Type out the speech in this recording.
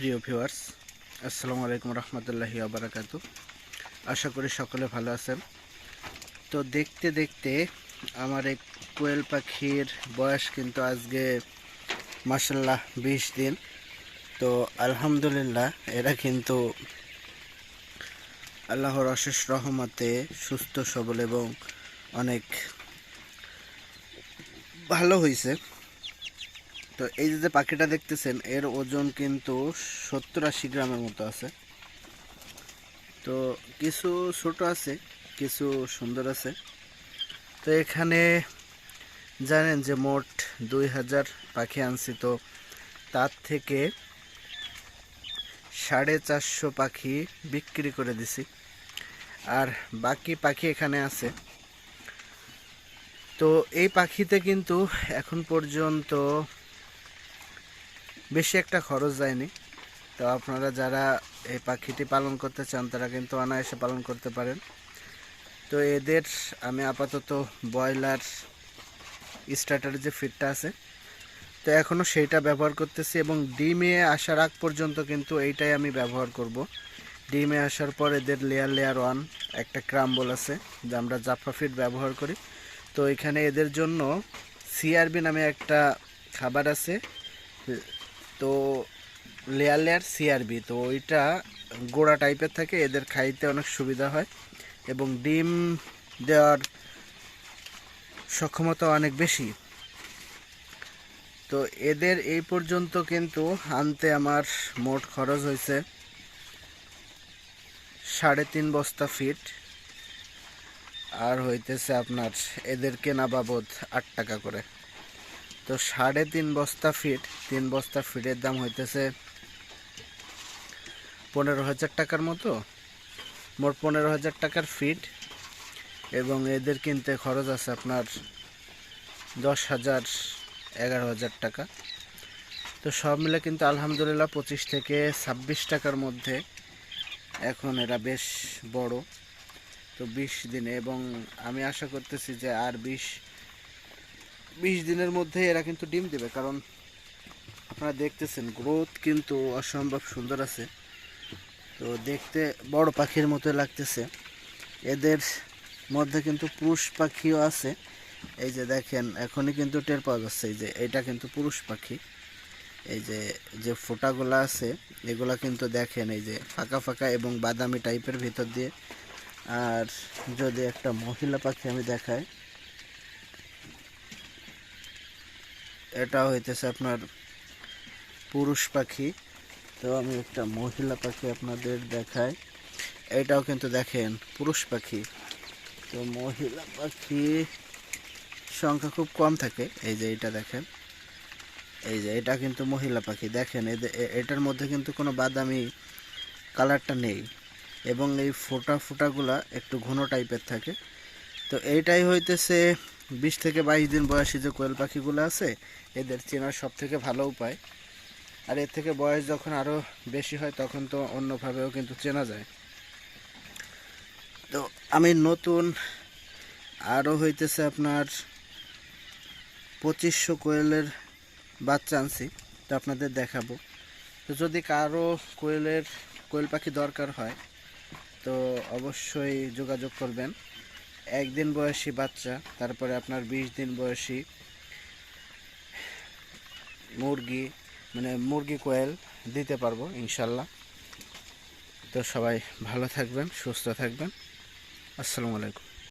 প্রিয় ভিউয়ার্স, আসসালামু আলাইকুম রহমতুল্লাহি আবরাকাত আশা করি সকলে ভালো আছেন। তো দেখতে দেখতে আমার এই কোয়েল পাখির বয়স কিন্তু আজকে মাসাল্লাহ বিশ দিন। তো আলহামদুলিল্লাহ, এরা কিন্তু আল্লাহর অশেষ রহমতে সুস্থ, সবল এবং অনেক ভালো হয়েছে তো এই যে পাখিটা দেখতেছেন, এর ওজন কিন্তু সত্তর আশি গ্রামের মতো আছে। তো কিছু ছোট আছে, কিছু সুন্দর আছে। তো এখানে জানেন যে মোট দুই হাজার পাখি আনছি, তো তার থেকে সাড়ে চারশো পাখি বিক্রি করে দিছি। আর বাকি পাখি এখানে আছে। তো এই পাখিতে কিন্তু এখন পর্যন্ত বেশি একটা খরচ যায়নি। তো আপনারা যারা এই পাখিটি পালন করতে চান, তারা কিন্তু অনায়াসে পালন করতে পারেন। তো এদের আমি আপাতত ব্রয়লার স্টার্টারের যে ফিডটা আছে, তো এখনও সেইটা ব্যবহার করতেছি এবং ডিমে আসার আগ পর্যন্ত কিন্তু এইটাই আমি ব্যবহার করব। ডিমে আসার পর এদের লেয়ার লেয়ার ওয়ান একটা ক্রাম্বল আছে, যা আমরা জাফা ফিড ব্যবহার করি। তো এখানে এদের জন্য সিআরবি নামে একটা খাবার আছে তো লেয়ার লেয়ার সিআরবি তো ওইটা গোড়া টাইপের থাকে, এদের খাইতে অনেক সুবিধা হয় এবং ডিম দেওয়ার সক্ষমতা অনেক বেশি। তো এদের এই পর্যন্ত কিন্তু আনতে আমার মোট খরচ হয়েছে সাড়ে তিন বস্তা ফিট আর হইতেছে আপনার এদের কেনা বাবদ আট টাকা করে। তো সাড়ে তিন বস্তা ফিট, তিন বস্তা ফিটের দাম হইতেছে পনেরো হাজার টাকার মতো। মোট পনেরো হাজার টাকার ফিট এবং এদের কিনতে খরচ আছে আপনার দশ হাজার এগারো হাজার টাকা। তো সব মিলে কিন্তু আলহামদুলিল্লাহ পঁচিশ থেকে ছাব্বিশ টাকার মধ্যে এখন এরা বেশ বড়। তো বিশ দিনে এবং আমি আশা করতেছি যে আর বিশ বিশ দিনের মধ্যে এরা কিন্তু ডিম দেবে, কারণ আপনারা দেখতেছেন, গ্রোথ কিন্তু অসম্ভব সুন্দর আছে। তো দেখতে বড় পাখির মতো লাগতেছে। এদের মধ্যে কিন্তু পুরুষ পাখিও আছে। এই যে দেখেন, এখনই কিন্তু টের পাওয়া যাচ্ছে এই যে এটা কিন্তু পুরুষ পাখি। এই যে যে ফোঁটাগুলো আছে, এগুলা কিন্তু দেখেন এই যে ফাঁকা ফাঁকা এবং বাদামি টাইপের ভিতর দিয়ে। আর যদি একটা মহিলা পাখি আমি দেখাই এটা হইতেছে আপনার পুরুষ পাখি। তো আমি একটা মহিলা পাখি আপনাদের দেখাই। এটাও কিন্তু দেখেন, পুরুষ পাখি। তো মহিলা পাখি সংখ্যা খুব কম থাকে। এই যে এটা দেখেন, এই যে এটা কিন্তু মহিলা পাখি। দেখেন এটার মধ্যে কিন্তু কোনো বাদামি কালারটা নেই। এবং এই ফোটা ফোটাগুলা একটু ঘন টাইপের থাকে। তো এইটাই হইতেছে বিশ থেকে বাইশ দিন বয়সী যে কোয়েল পাখিগুলো আছে, এদের চেনার সব থেকে ভালো উপায়। আর এর থেকে বয়স যখন আরও বেশি হয়, তখন তো অন্যভাবেও কিন্তু চেনা যায়। তো আমি নতুন আরও হইতেছে আপনার পঁচিশশো কোয়েলের বাচ্চা আনছি, তো আপনাদের দেখাবো। তো যদি কারও কোয়েলের, কোয়েল পাখি দরকার হয়, তো অবশ্যই যোগাযোগ করবেন। একদিন বয়সী বাচ্চা, তারপরে আপনার বিশ দিন বয়সী মুরগি মানে মুরগি কোয়েল দিতে পারব, ইনশাল্লাহ। তো সবাই ভালো থাকবেন, সুস্থ থাকবেন। আসসালামু আলাইকুম।